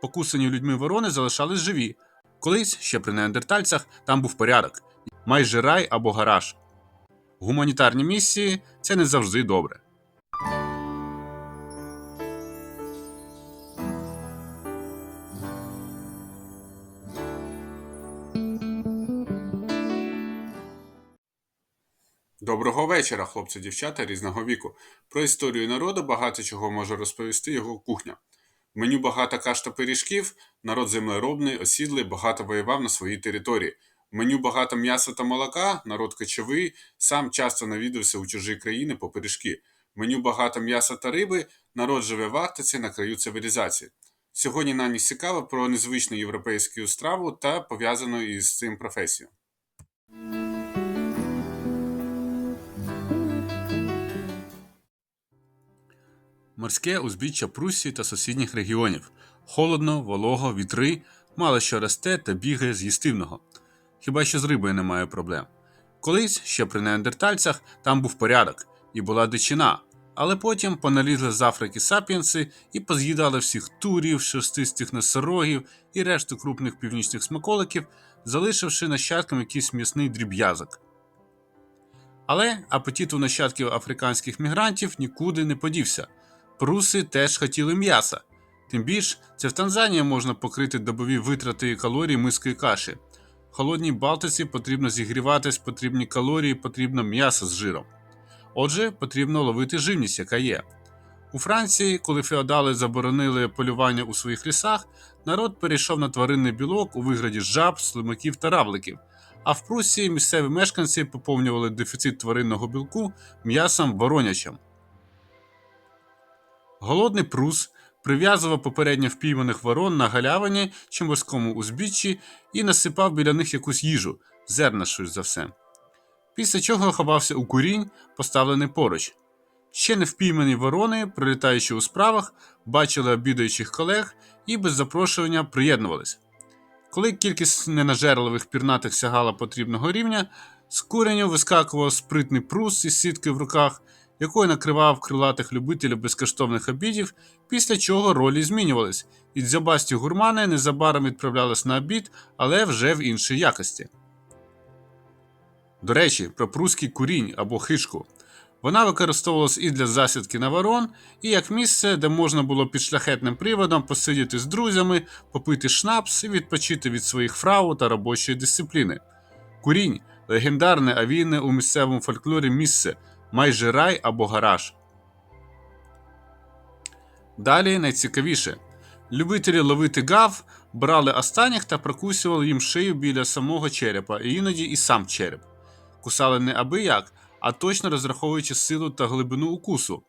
Покусані людьми ворони залишались живі. Колись, ще при неандертальцях, там був порядок, майже рай або гараж. Гуманітарні місії це не завжди добре. Доброго вечора, хлопці, дівчата різного віку. Про історію народу багато чого може розповісти його кухня. Меню багато каш та пиріжків, народ землеробний, осідлий, багато воював на своїй території. Меню багато м'яса та молока, народ кочовий, сам часто навідався у чужі країни по пиріжки. Меню багато м'яса та риби, народ живе в Арктиці на краю цивілізації. Сьогодні нам із цікаво про незвичну європейську страву та пов'язану із цим професію. Морське узбіччя Пруссії та сусідніх регіонів. Холодно, волого, вітри, мало що росте та бігає з їстивного. Хіба що з рибою немає проблем. Колись, ще при неандертальцях, там був порядок і була дичина, але потім поналізли з Африки сапіенси і поз'їдали всіх турів, шерстистих носорогів і решту крупних північних смаколиків, залишивши нащадкам якийсь м'ясний дріб'язок. Але апетит у нащадків африканських мігрантів нікуди не подівся. Пруси теж хотіли м'яса. Тим більш, це в Танзанії можна покрити добові витрати калорій мискою каші. В холодній Балтиці потрібно зігріватись потрібні калорії, потрібно м'ясо з жиром. Отже, потрібно ловити живність, яка є. У Франції, коли феодали заборонили полювання у своїх лісах, народ перейшов на тваринний білок у вигляді жаб, слимаків та равликів. А в Пруссії місцеві мешканці поповнювали дефіцит тваринного білку м'ясом воронячим. Голодний прус прив'язував попередньо впійманих ворон на галявині чи морському узбіччі і насипав біля них якусь їжу, зерна швидше за все. Після чого ховався у курінь, поставлений поруч. Ще не впіймані ворони, прилітаючи у справах, бачили обідаючих колег і без запрошування приєднувались. Коли кількість ненажерливих пірнатих сягала потрібного рівня, з куреню вискакував спритний прус із сітки в руках, якою накривав крилатих любителів безкоштовних обідів, після чого ролі змінювались, і дзьобасті гурмани незабаром відправлялись на обід, але вже в іншій якості. До речі, про прусський курінь або хишку. Вона використовувалась і для засідки на ворон, і як місце, де можна було під шляхетним приводом посидіти з друзями, попити шнапс і відпочити від своїх фрау та робочої дисципліни. Курінь легендарне авійне у місцевому фольклорі місце, майже рай або гараж. Далі найцікавіше. Любителі ловити гав брали останніх та прокусювали їм шию біля самого черепа, і іноді і сам череп. Кусали не аби як, а точно розраховуючи силу та глибину укусу.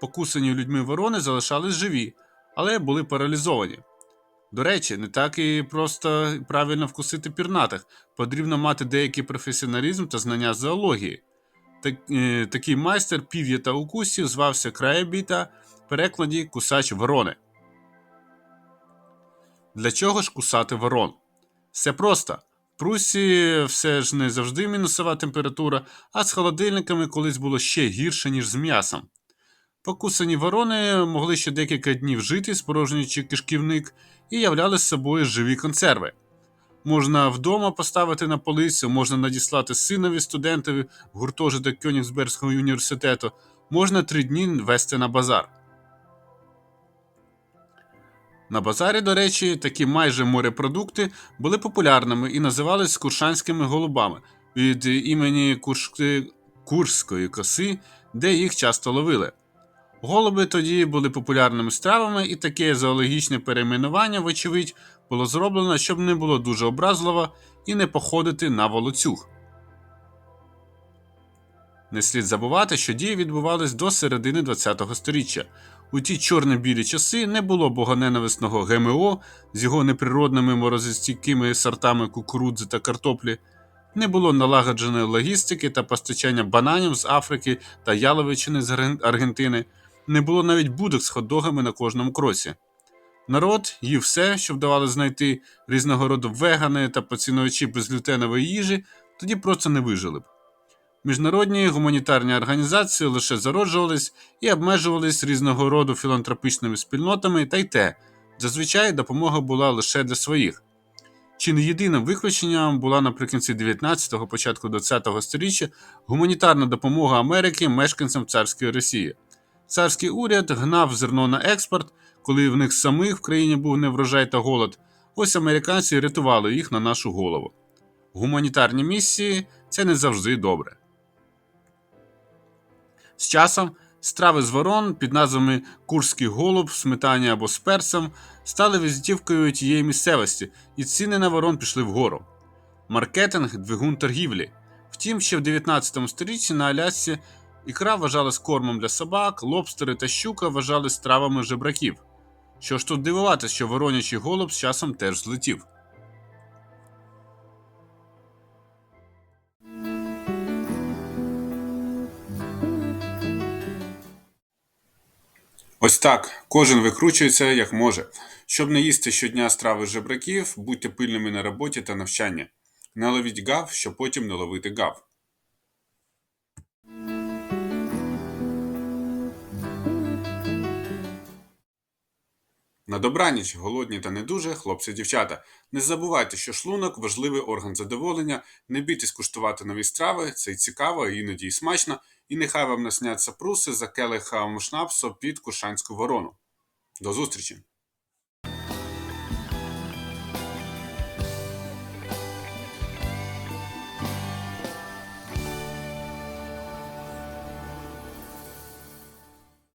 Покусані людьми ворони залишались живі, але були паралізовані. До речі, не так і просто правильно вкусити пірнатих, потрібно мати деякий професіоналізм та знання зоології. Так, е, такий майстер пів'я та укусів звався Краєбіта, в перекладі кусач ворони. Для чого ж кусати ворон? Все просто. В Прусі все ж не завжди мінусова температура, а з холодильниками колись було ще гірше, ніж з м'ясом. Покусані ворони могли ще декілька днів жити, спорожнюючи кишківник, і являли з собою живі консерви. Можна вдома поставити на полицю, можна надіслати синові студентові в гуртожиток Кьонігсбергського університету, можна три дні вести на базар. На базарі, до речі, такі майже морепродукти були популярними і називались куршанськими голубами від імені Куршки... Курської коси, де їх часто ловили. Голуби тоді були популярними стравами, і таке зоологічне перейменування, вочевидь, було зроблено, щоб не було дуже образливо і не походити на волоцюг. Не слід забувати, що дії відбувались до середини ХХ століття. У ті чорно-білі часи не було богоненависного ГМО з його неприродними морозостійкими сортами кукурудзи та картоплі, не було налагодженої логістики та постачання бананів з Африки та яловичини з Аргентини, не було навіть будок з хот-догами на кожному кроці. Народ їв все, що вдавалося знайти, різного роду вегани та поцінувачі безглютенової їжі, тоді просто не вижили б. Міжнародні гуманітарні організації лише зароджувались і обмежувались різного роду філантропічними спільнотами, та й те Зазвичай допомога була лише для своїх. Чи не єдиним виключенням була наприкінці 19-го, початку 20-го століття гуманітарна допомога Америки мешканцям царської Росії. Царський уряд гнав зерно на експорт, коли в них самих в країні був неврожай та голод. Ось американці рятували їх на нашу голову. Гуманітарні місії це не завжди добре. З часом страви з ворон під назвами Курський голуб, сметані або з перцем стали візитівкою тієї місцевості, і ціни на ворон пішли вгору. Маркетинг двигун торгівлі. Втім, ще в 19 столітті на Алясці ікра вважалась кормом для собак, лобстери та щука вважали стравами жебраків. Що ж тут дивуватися, що воронячий голуб з часом теж злетів. Ось так, кожен викручується як може. Щоб не їсти щодня страви жебраків, будьте пильними на роботі та навчанні. Не ловіть гав, щоб потім не ловити гав. На добраніч, голодні та не дуже, хлопці дівчата. Не забувайте, що шлунок важливий орган задоволення. Не бійтесь куштувати нові страви, це і цікаво, і іноді і смачно. І нехай вам насняться пруси за келихом шнапсу під кушанську ворону. До зустрічі!